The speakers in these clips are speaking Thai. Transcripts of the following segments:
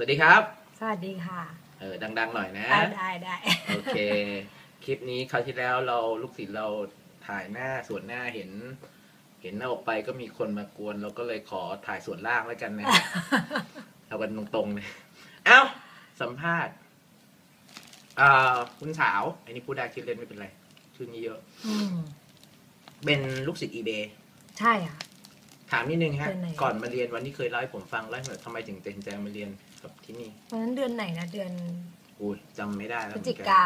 วัสดีครับ สวัสดีค่ะ เออดัง ๆ หน่อยนะ ได้ได้ได้โอเค คลิปนี้คราวที่แล้วเราลูกศิษย์เราถ่ายหน้าส่วนหน้าเห็น เห็นหน้าออกไปก็มีคนมากวน เราก็เลยขอถ่ายส่วนล่างแล้วกันนะ เอากันตรงๆเลยเอ้าสัมภาษณ์อ่าคุณสาว อันนี้พูดได้ชื่อเล่นไม่เป็นไรชื่อนี้เยอะ อืมเป็นลูกศิษย์อีเบใช่อะ ถามนิดนึงฮะ เป็นไหนก่อนมาเรียนวันนี้เคยเล่าให้ผมฟังเล่าให้หน่อยทำไมถึงตัดสินใจมาเรียน กับที่นี่ตอนนั้นเดือนไหนนะเดือนอุ้ยจำไม่ได้พแล้วฤเหศมืจิอนนกา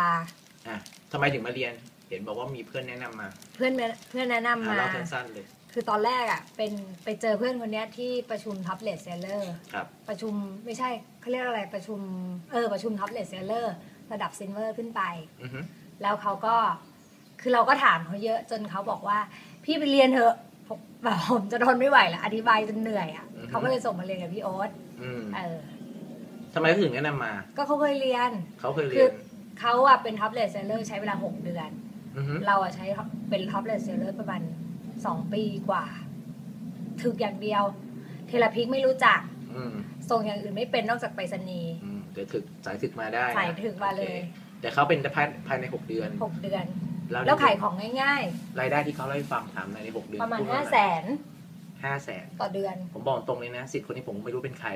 อะทำไมถึงมาเรียน เห็นบอกว่ามีเพื่อนแนะนำมาเพื่อนแนะเพื่อนแนะนำอะมา เล่าสั้นๆเลย คือตอนแรกอะเป็นไปเจอเพื่อนคนเนี้ยที่ประชุมท็อปเลสเซลเลอร์ครับ ประชุมไม่ใช่เขาเรียกอะไรประชุมเออประชุมท็อปเลสเซลเลอร์ระดับซินเวอร์ขึ้นไป อือฮึแล้วเขาก็คือเราก็ถามเขาเยอะจนเขาบอกว่า พี่ไปเรียนเถอะผมแบบผมจะทนไม่ไหวแล้วอธิบายจนเหนื่อยอะเขาก็เลยส่งมาเรียนกับพี่โอ๊ตอืมเออ ทำไมเขาถึงแนะนำมา ก็เขาเคยเรียน เขาเคยคืเรียอนเขาอะเป็นท็อปเลสเซลเลอร์ใช้เวลา6เดือน อือฮึเราอะใช้เป็นท็อปเลสเซลเลอร์ประมาณ2ปีกว่า ถึกอย่างเดียว เทเลพิกไม่รู้จัก อืมส่งอย่างอื่นไม่เป็นนอกจากไปรษณีย์อืมเดี๋ยวถึกสายถึกมาได้นะสายถึกมาเลยโอคแต่เขาเป็นภายภายในหกเดือน6เดือนแล้วแล้วขายของง่าย รายได้ที่เขาเล่าให้ฟังถามหน่อยในหกเดือนๆประมาณพูด5 0 0ว่แสน ห้าแสนต่อเดือน ผมบอกตรงเลยนะสิทธิ์คนนี้ผมไม่รู้เป็นใคร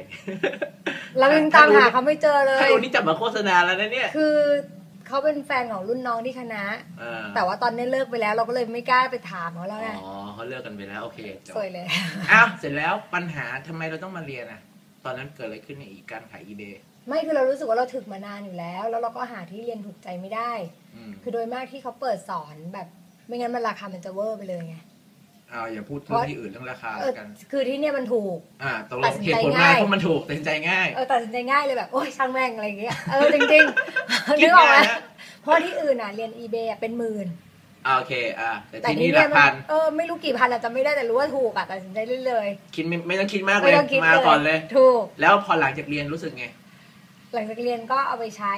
เรายังตามหาเขาไม่เจอเลถ้ายรู้นี่จับมาโฆษณาแล้วนะเนี่ยคือเขาเป็นแฟนของรุ่นน้องที่คณะเออแต่ว่าตอนนี้เลิกไปแล้วเราก็เลยไม่กล้าไปถามเขาแล้วไงอ๋อเขาเลิกกันไปแล้วโอเคจบ สวยเลย อ้าวเสร็จแล้วปัญหาทำไมเราต้องมาเรียนอะ ตอนนั้นเกิดอะไรขึ้นในอีกการขายอีเบไม่คือเรารู้สึกว่าเราถึกมานานอยู่แล้ว แล้วเราก็หาที่เรียนถูกใจไม่ได้อืมคือโดยมากที่เขาเปิดสอนแบบ ไม่งั้นมันราคามันจะเวอร์ไปเลยไงเอาอย่าพูดเรื่องที่อื่นเรื่องราคาเอแล้อวกัน คือที่เนี่ยมันถูก อ่าตกลตังดสินเหตุใจผลมาง่ายเพราะมันถูกตัดสินใจง่ายเออตัดสินใจง่ายเลยแบบโอ้ยช่างแม่งอะไรอย่างเงี้ยเออจริงๆคินึดกออกไหมง่ายนะเพราะที่อื่นอะเรียน eBay อะเป็นหมื่นอ่าโอเคอ่าแต่แต่ที่ที่นี่หเนี่ลัยกมัพันเออไม่รู้กี่พันอาจจะไม่ได้แต่รู้ว่าถูกอะตัดสินใจเลยคิดไม่ไม่ต้องคิดมากๆเลไม่ยต้องคิดมาเลยก่อนเลยถูก แล้วพอหลังจากเรียนรู้สึกไง หลังจากเรียนก็เอาไปใช้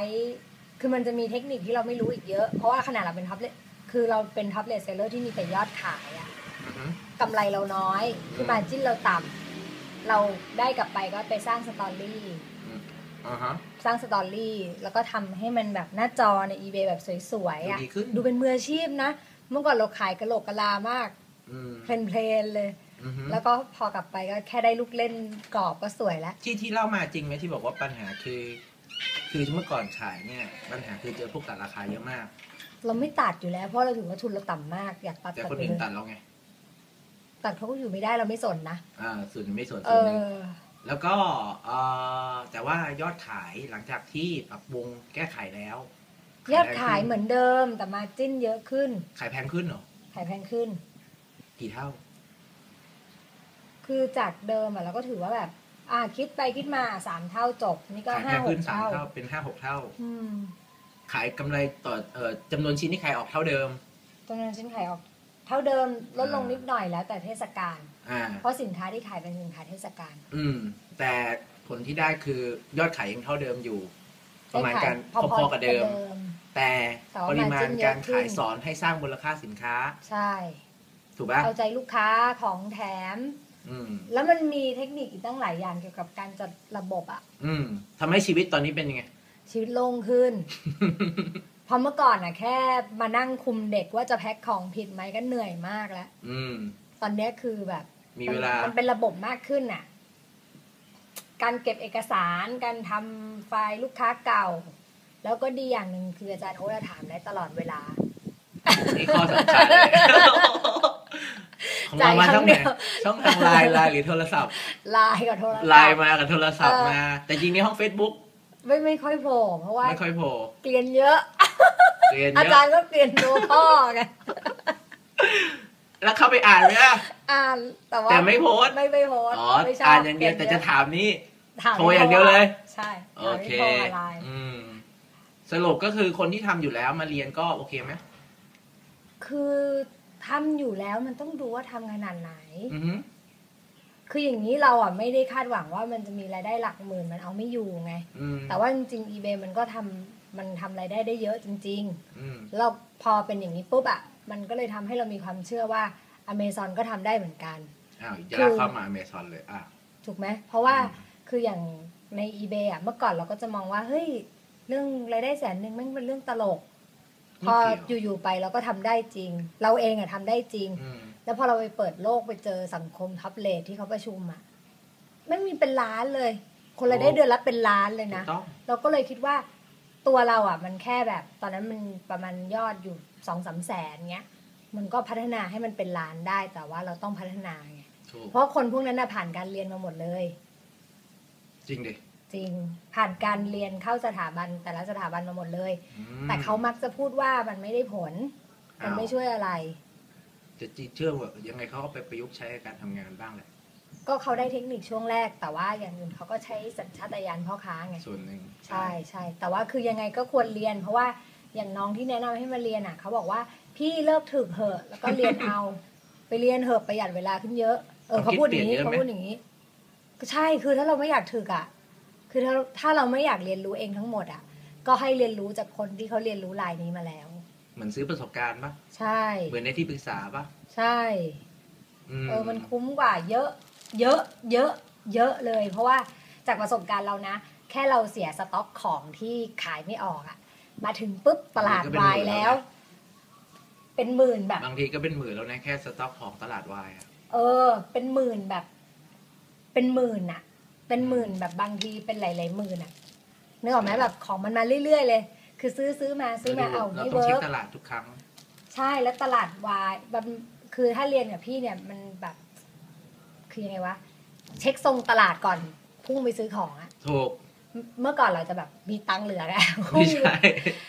คือมันจะมีเทคนิคที่เราไม่รู้อีกเยอะ เพราะว่าขนาดเราเป็นท็อปเลคือเราเป็นท็อปเลสเซลเลอร์ที่มีแต่ยอดขายอะอือฮึ กำไรเราน้อย คือมาจิ้นเราต่ำเราได้กลับไปก็ไปสร้างสตอรี่อ่าฮะสร้างสตอรี่แล้วก็ทำให้มันแบบหน้าจอใน eBay แบบสวยๆอะดูดีขึ้นดูเป็นมืออาชีพนะ เมื่อก่อนเราขายกระโหลกกะลามากอืมเพลนๆเลยอือฮึแล้วก็พอกลับไปก็แค่ได้ลูกเล่นกรอบก็สวยแล้ว ที่ที่เล่ามาจริงไหมที่บอกว่าปัญหาคือ คือเมื่อก่อนขายเนี่ย ปัญหาคือเจอพวกตัดราคาเยอะมาก เราไม่ตัดอยู่แล้วเพราะเราถือว่าทุนเราต่ำมากอยากตัดแต่ตัดคนไปอื่นเลยตัดเราไง ตัดเขาก็อยู่ไม่ได้เราไม่สนนะอ่าส่วนหนึ่งไม่ส่วนเอส่วนหนึ่งอ แล้วก็เอ่อแต่ว่ายอดขายหลังจากที่ปรับปรุงแก้ไขแล้วยอดขายแพงขึ้นเหมือนเดิมแต่มาจิ้นเยอะขึ้น ขายแพงขึ้นเหรอขายแพงขึ้น กี่เท่า คือจากเดิมอะเราก็ถือว่าแบบ อ่าคิดไปคิดมาสามเท่าจบ นี่ก็ขายแพห้างหขึ้กนสามเท่า เท่าเป็นห้าหกเท่า อืมขายกำไรต่อเอ่อจำนวนชิ้นที่ขายออกเท่าเดิมตรงนั้นฉันขายออก เท่าเดิมลดลงอ่านินิดหน่อยแล้วแต่เทศกาลอ่าเพราะสินค้าที่ขายเป็นสินค้าเทศกาลอืม แต่ผลที่ได้คือยอดขายยังเท่าเดิมอยู่ ประมาณกันได้ขยพอๆกับเดิม แต่แต่ว่าปริมาณ margin เยอะการขึ้ขายนสอนให้สร้างมูลค่าสินค้า ใช่ ถูกป่ะเอาใจลูกค้าของแถมอืมแล้วมันมีเทคนิคอีกตั้งหลายอย่างเกี่ยวกับการจัดระบบอะอืมทำให้ชีวิตตอนนี้เป็นยังไง ชีวิตโล่งขึ้นเพราะเมื่อก่อนอะแค่มานั่งคุมเด็กว่าจะแพ็คของผิดไหมก็เหนื่อยมากแล้วอืม ตอนเนี้ยคือแบบมีเวลา นเป็นระบบมากขึ้นน่ะการเก็บเอกสารการทำไฟล์ลูกค้าเก่า แล้วก็ดีอย่างหนึ่งคืออาจารย์โอ๊ตจะถามได้ตลอดเวลา นี่ข้อสำคัญเลยของเรามาจ่ายครั้ช่องงไหเดีนยว ช่องทางไลน์ไลน์หรือโทรศัพท์ไลน์กับโทรศัพท์ไลน์มากับโทรศัพท์เออมา แต่จริงในห้อง Facebook ไม่ไม่ค่อยโผล่เพราะว่าไม่ค่อยโผล่ เกลียนเยอะ เรียนอาเยจารอะย์ก็เกลียนตัวพ่อไงแล้วเข้าไปอ่านไหมล่ะอ่านแต่ว่าแต่ไม่โพสต์ไม่ไม่โพสต์อ๋อไม่ชบอ่านอย่างเดียวกลีแต่นจะถามนี่ถามโทรอย่างเดียวเลย ใช่โอเคถามที่โทรอะไรอืมสรุปก็คือคนที่ทำอยู่แล้วมาเรียนก็โอเคไหมคือทำอยู่แล้วมันต้องดูว่าทำขนาดไหนอือฮึคืออย่างนี้เราอะไม่ได้คาดหวังว่ามันจะมีรายได้หลักหมื่นมันเอาไม่อยู่ไงอืมแต่ว่าจริงๆ eBay มันก็ทำ มันทำรายได้ได้เยอะจริงอืมๆเราพอเป็นอย่างนี้ปุ๊บอะมันก็เลยทำให้เรามีความเชื่อว่า Amazon ก็ทำได้เหมือนกันอ้าวคืยาอเข้ามาอเมซอนเลยอะถูกไหมเพราะว่าอืมคืออย่างใน eBay อะเมื่อก่อนเราก็จะมองว่าเฮ้ยเรื่องรายได้แสนหนึ่งแมันเป็นเรื่องตลก พอไม่เกี่ยวอยู่ๆไปเราก็ทำได้จริง เราเองอะทำได้จริงอืมแล้วพอเราไปเปิดโลกไปเจอสังคมท็อปเลทที่เขาประชุมอะไม่มีเป็นล้านเลย คนรายได้เดือนละเป็นล้านเลยถูนะกต้องเราก็เลยคิดว่า ตัวเราอะมันแค่แบบ ตอนนั้นมันประมาณยอดอยู่สองสามแสนเงี้ย มันก็พัฒนาให้มันเป็นล้านได้แต่ว่าเราต้องพัฒนาไงถูกเพราะคนพวกนั้นน่ะผ่านการเรียนมาหมดเลย จริงดิจริงผ่านการเรียนเข้าสถาบันแต่ละสถาบันมาหมดเลย อืม แต่เขามักจะพูดว่ามันไม่ได้ผล มันไม่ช่วยอะไร จะจีเชื่อว่ายังไงเขาก็ไปประยุกต์ใช้ในการทำงานบ้างแหละ ก็เขาได้เทคนิคช่วงแรก แต่ว่าอย่างอื่นเขาก็ใช้สัญชาตญาณพ่อค้าไงส่วนหนึ่งใช่ใช่แต่ว่าคือยังไงก็ควรเรียน เพราะว่าอย่างน้องที่แนะนำให้มาเรียนอะเขาบอกว่าพี่เลิกถึกเหอะแล้วก็เรียนเอา ไปเรียนเหอะประหยัดเวลาขึ้นเยอะเออเขาพูดอย่างนี้เขาพูดอย่างนี้ก็ใช่คือถ้าเราไม่อยากถึกอะ คือถ้าถ้าเราไม่อยากเรียนรู้เองทั้งหมดอะ ก็ให้เรียนรู้จากคนที่เขาเรียนรู้ลายนี้มาแล้วเหมือนซื้อประสบการณ์ปะใช่เหมือนในที่ปรึกษาปะใช่อืมเออมันคุ้มกว่าเยอะ เยอะเยอะเยอะเลย เพราะว่าจากประสบการณ์เรานะ แค่เราเสียสต็อกของที่ขายไม่ออกอะมาถึงปุ๊บตลาดวายแล้ว เป็นหมื่นแบบ บางทีก็เป็นหมื่นแล้วนะแค่สต็อกของตลาดวายอะเออ เป็นหมื่นแบบ เป็นหมื่นอะเป็นหมื่นแบบบางทีเป็นหลายๆหมื่นอะนึกออกไหมแบบของมันมาเรื่อยๆเลย คือซื้อซื้อมาซื้อมาเอาเราไม่ต้องเวิเช็คร์กตลาดทุกครั้ง ใช่แล้วตลาดวายแบบคือถ้าเรียนกับพี่เนี่ยมันแบบ คือยังไงวะเช็คทรงตลาดก่อนพุ่งไปซื้อของอะถูกเมื่อก่อนเราจะแบบมีตังค์เหลือไงไม่ใช่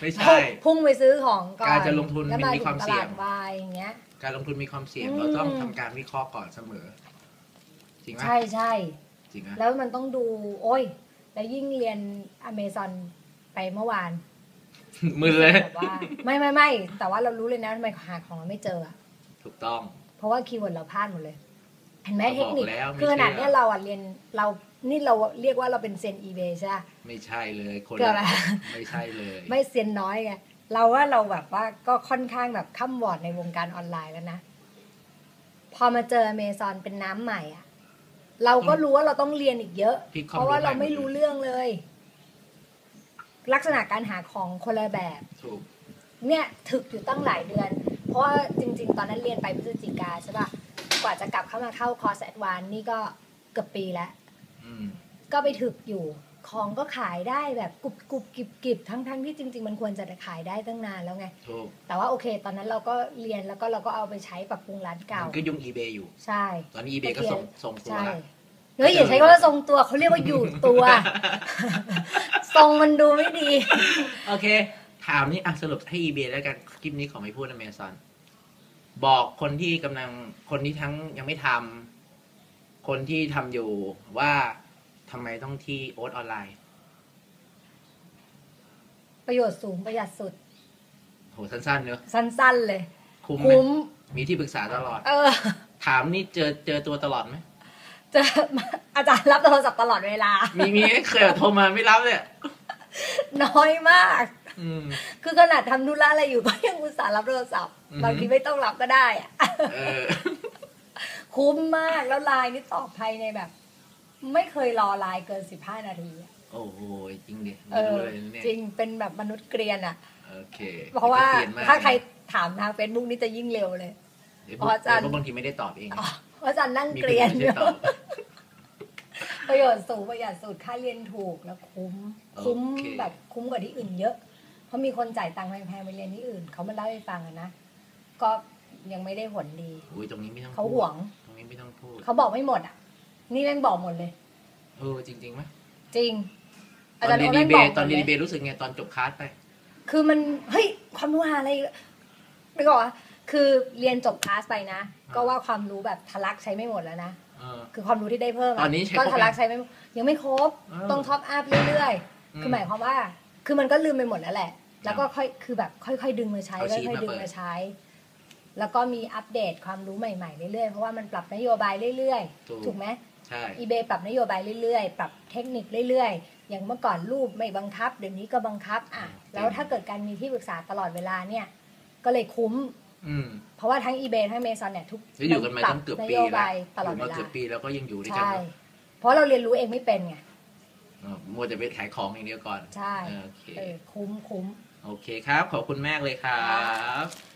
ไม่ใช่ พุ่งไปซื้อของก่อนการจะลงทุนแล้วมันมามีถึความงตเสี่ลายงดวายอย่างเงี้ย การลงทุนมีความเสี่ยงอืมเราต้องทำการวิเคราะห์ก่อนเสมอ จริงไหมใช่ใช่จริงไหมแล้วมันต้องดู โอ้ย แล้วยิ่งเรียนอเมซอนไปเมื่อวานมึนเลยแบบว่าไม่ไม่ไม่แต่ว่าเรารู้เลยนะทำไมหาของเราไม่เจออะถูกต้อง เพราะว่าคีย์เวิร์ดเราพลาดหมดเลย เห็นไหมก็เทบคอกนิคแล้วไม่คือขนาดเชื่อเนี้ยเราอะเรียนเรานี่เราเรียกว่าเราเป็นเซียนอีเบใช่ปะไม่ใช่เลยคนเกือบอะไม่ใช่เลย ไม่เซียนน้อยไงเราว่าเราแบบว่าก็ค่อนข้างแบบข้ามวอร์ดในวงการออนไลน์แล้วนะ พอมาเจออเมซอนเป็นน้ำใหม่อะ เราก็รู้ว่าเราต้องเรียนอีกเยอะพี่คเพราะว่าเราใหไม่รู้เรื่องเลย ลักษณะการหาของคนละแบบถูกเนี่ยถึกอยู่ตั้งหลายเดือน เพราะว่าจริง ๆ ตอนนั้นเรียนไปพฤศจิกาใช่ปะ กว่าจะกลับเข้ามาเข้าคอร์สแอดวานนี่ก็เกือบปีแล้วอืมก็ไปถึกอยู่ของก็ขายได้แบบกรุบกรุบกิบกิบทั้งทั้งที่จริง ๆ มันควรจะขายได้ตั้งนานแล้วไงถูกแต่ว่าโอเค ตอนนั้นเราก็เรียนแล้วก็เราก็เอาไปใช้ปรับปรุงร้านเก่ามันก็ยุ่ง eBay อยู่ ใช่ ตอนนี้ eBay ก็ส่งส่งตัวใช่ละเฮ้ยอย่าใช้คำว่าทรงตัวเขาเรียกว่าอยู่ตัว ทรงมันดูไม่ดี โอเค ถามนี่อะสรุปให้ eBay แล้วกันคลิปนี้ขอไม่พูด Amazon บอกคนที่กำลังคนที่ทั้งยังไม่ทำคนที่ทำอยู่ว่าทำไมต้องที่โอ๊ตออนไลน์ ประโยชน์สูงประหยัดสุดโหสั้นๆเนอะสั้นๆเลย คุ้มไหมคุ้มมีที่ปรึกษาตลอด เออ ถามนี่เจอเจอตัวตลอดไหมเจะอาจารย์รับโทรศัพท์ตลอดเวลา มีมีเคยแบบโทรมาไม่รับเลยน้อยมากอืม คือขนาดทำธุระอะไรอยู่ก็ยังอุตส่าห์รับโทรศัพท์อือฮึบางทีไม่ต้องรับก็ได้อะเออคุ้มมากแล้วไลน์นี่ตอบภายในแบบ ไม่เคยรอไลน์เกินสิบห้านาทีอะโอ้โหจริงดิเอไม่อรู้เลยเนี่ยจริงเป็นแบบมนุษย์เกรียนอะโอเคเพราะว่าปลี่ยนมกถ้าใครถามทางเฟซบุ๊กนี่จะยิ่งเร็วเลยเดี๋ยวเพราะอาจารย์เพราะบางทีไม่ได้ตอบเองอ๋อเพราะอาจารย์นั่งมีเกรียนคนอไม่ยู่ได้ตอบประโยชน์สูงประหยัดสุดค่าเรียนถูกแล้วคุ้ม คุ้มโอเคแบบคุ้มกว่าที่อื่นเยอะ เพราะมีคนจ่ายตังค์แพงๆไปเรียนที่อื่น เขามาเล่าให้ฟังอะนะ ก็ยังไม่ได้ผลดี อุ้ยตรงนี้ไม่ต้องเขาพูดหวง ตรงนี้ไม่ต้องพูดเขาบอกไม่หมดอะ นี่แม่งบอกหมดเลย เออจริงๆไหมจริง ตอนเรียนโแม่ดีงเบบอกหมตอนดเรียนเลดีเบยรู้สึกไงตอนจบคลาสไป คือมันเฮ้ยความรู้หาอะไรไม่บอกว่าคือเรียนจบคลาสไปนะ ก็ว่าความรู้แบบทะลักใช้ไม่หมดแล้วนะ เออ คือความรู้ที่ได้เพิ่มะตอนนี้ใช้ก็ครบทะลักยังใช้ไม่ยังไม่ครบ เออต้องท็อปอัพเรื่อยๆคือหมายความว่า คือมันก็ลืมไปหมดแล้วแหละ แล้วก็ค่อยคือแบบค่อย ๆ ดึงมาใช้เอาชีทค่อยมาๆดึงเปิด มาใช้ แล้วก็มีอัปเดตความรู้ใหม่ๆเรื่อยๆเพราะว่ามันปรับนโยบายเรื่อยถูก ๆ ถูกไหม ใช่ อีเบปรับนโยบายเรื่อยๆ ปรับเทคนิคเรื่อยๆ อย่างเมื่อก่อนรูปไม่บังคับ เดี๋ยวนี้ก็บังคับอะแล้วถ้าเกิดการมีที่ปรึกษาตลอดเวลาเนี่ย ก็เลยคุ้ม อืมเพราะว่าทั้ง eBay ทั้ง Amazon เนี่ยทุกแล้วอยู่กันมาปรัตั้งเกือบนปีโยแล้วบายตลอดอยู่เวมาลาเกือบปีแล้วก็ยังอยู่ด้วยกันใช่ เนอะเพราะเราเรียนรู้เองไม่เป็นไง เออมัวจะไปขายของอย่างเดียวก่อนใช่ เออโอเค เออคุ้มคุ้ม โอเคครับ ขอบคุณมากเลยครับ